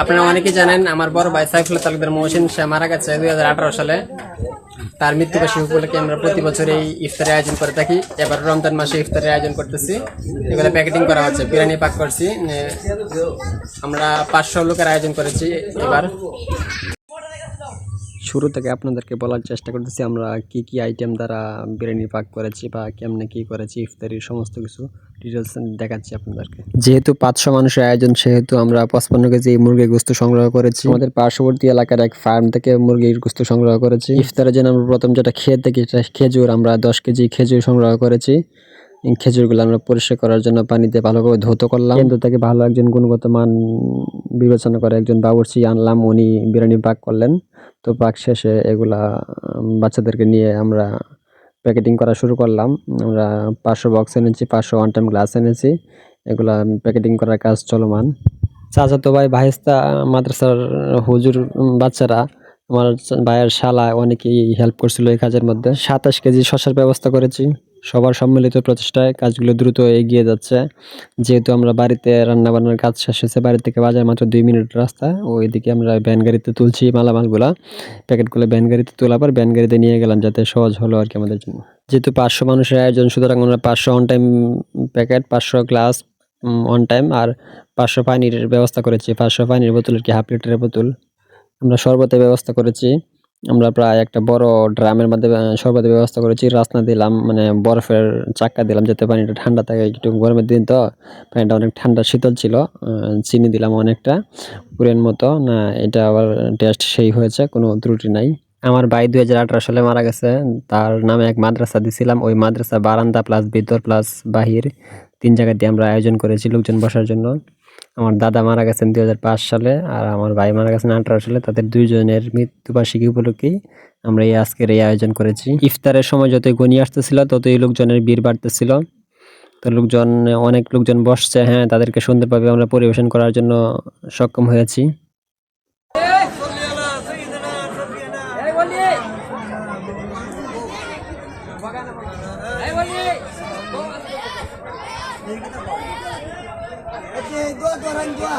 আপনারা অনেকেই জানেন, আমার বড় ভাই সাইফুল তালুকদার মহসিন, সে মারা গেছে দুই হাজার আঠারো সালে। তার মৃত্যুবার্ষিকী উপলক্ষে আমরা প্রতি বছর এই ইফতারের আয়োজন করে থাকি। এবার রমজান মাসে ইফতারের আয়োজন করতেছি। এগুলো প্যাকেটিং করা হচ্ছে, বিরিয়ানি পাক করছি। আমরা পাঁচশো লোকের আয়োজন করেছি এবার। শুরু থেকে আপনাদেরকে বলার চেষ্টা করতেছি আমরা কি কি আইটেম দ্বারা বিরিয়ানি পাক করেছি বা কেমনে কি করেছি ইফতারির সমস্ত কিছু ডিটেলস দেখাচ্ছি আপনাদেরকে। যেহেতু পাঁচশো মানুষের আয়োজন সেহেতু আমরা পঁচপান্ন কেজি মুরগির গুস্ত সংগ্রহ করেছি। আমাদের পার্শ্ববর্তী এলাকার এক ফার্ম থেকে মুরগির গুস্ত সংগ্রহ করেছি। ইফতারের জন্য আমরা প্রথম যেটা খেয়ে দেখি সেটা খেজুর আমরা দশ কেজি খেজুর সংগ্রহ করেছি। খেজুরগুলো আমরা পরিষ্কার করার জন্য পানিতে ভালোভাবে ধৌত করলাম। কেন্দ্র থেকে ভালো একজন গুণগত মান বিবেচনা করে একজন বাবুর্চি আনলাম উনি বিরিয়ানি পাক করলেন। তো পাক শেষে এগুলা বাচ্চাদেরকে নিয়ে আমরা প্যাকেটিং করা শুরু করলাম। আমরা পাঁচশো বক্স এনেছি পাঁচশো ওয়ান টাইম গ্লাস এনেছি। এগুলা প্যাকেটিং করার কাজ চলমান। চাচাতো ভাই ভাইস্তা মাদ্রাসার হুজুর বাচ্চারা আমার ভাইয়ের শালা অনেকেই হেল্প করছিল এই কাজের মধ্যে। সাতাশ কেজি শশার ব্যবস্থা করেছি। সবার সম্মিলিত প্রচেষ্টায় কাজগুলো দ্রুত এগিয়ে যাচ্ছে। যেহেতু আমরা বাড়িতে রান্না বান্নার কাজ শেষ হয়েছে, বাড়ি থেকে বাজার মাত্র দুই মিনিট রাস্তা। ওইদিকে আমরা ভ্যান গাড়িতে তুলছি মালামালগুলা। প্যাকেটগুলো ভ্যান গাড়িতে তোলার পর ভ্যান গাড়িতে নিয়ে গেলাম যাতে সহজ হলো আর কি আমাদের জন্য। যেহেতু পাঁচশো মানুষের আয়োজন, সুতরাং আমরা পাঁচশো অন টাইম প্যাকেট, পাঁচশো গ্লাস অন টাইম আর পাঁচশো পানির ব্যবস্থা করেছি। পাঁচশো পানির বোতল আর কি হাফ লিটারের বোতল। আমরা শরবতের ব্যবস্থা করেছি। আমরা প্রায় একটা বড় ড্রামের মধ্যে শরবতের ব্যবস্থা করেছি। রাসনা দিলাম মানে বরফের চাক্কা দিলাম যাতে পানিটা ঠান্ডা থাকে, একটু গরমের দিন তো। পানিটা অনেক ঠান্ডা, শীতল ছিল চিনি দিলাম অনেকটা, পুরের মতো। না, এটা আবার টেস্ট সেই হয়েছে, কোনো ত্রুটি নাই। আমার ভাই দুই হাজার আঠারো সালে মারা গেছে, তার নামে এক মাদ্রাসা দিছিলাম। ওই মাদ্রাসা বারান্দা প্লাস ভিতর প্লাস বাহির, তিন জায়গা দিয়ে আমরা আয়োজন করেছি, লোকজন বসার জন্য। আমার দাদা মারা গেছেন দুই হাজার পাঁচ সালে আর আমার ভাই মারা গেছেন আঠারো সালে। তাদের দুইজনের মৃত্যুবার্ষিকী উপলক্ষেই আমরা এই আজকের এই আয়োজন করেছি। ইফতারের সময় যতই গনি আসতেছিল, ততই লোকজনের ভিড় বাড়তেছিল। তো লোকজন, অনেক লোকজন বসছে। হ্যাঁ তাদেরকে সুন্দরভাবে আমরা পরিবেশন করার জন্য সক্ষম হয়েছি। Oke, dua dua orang dua.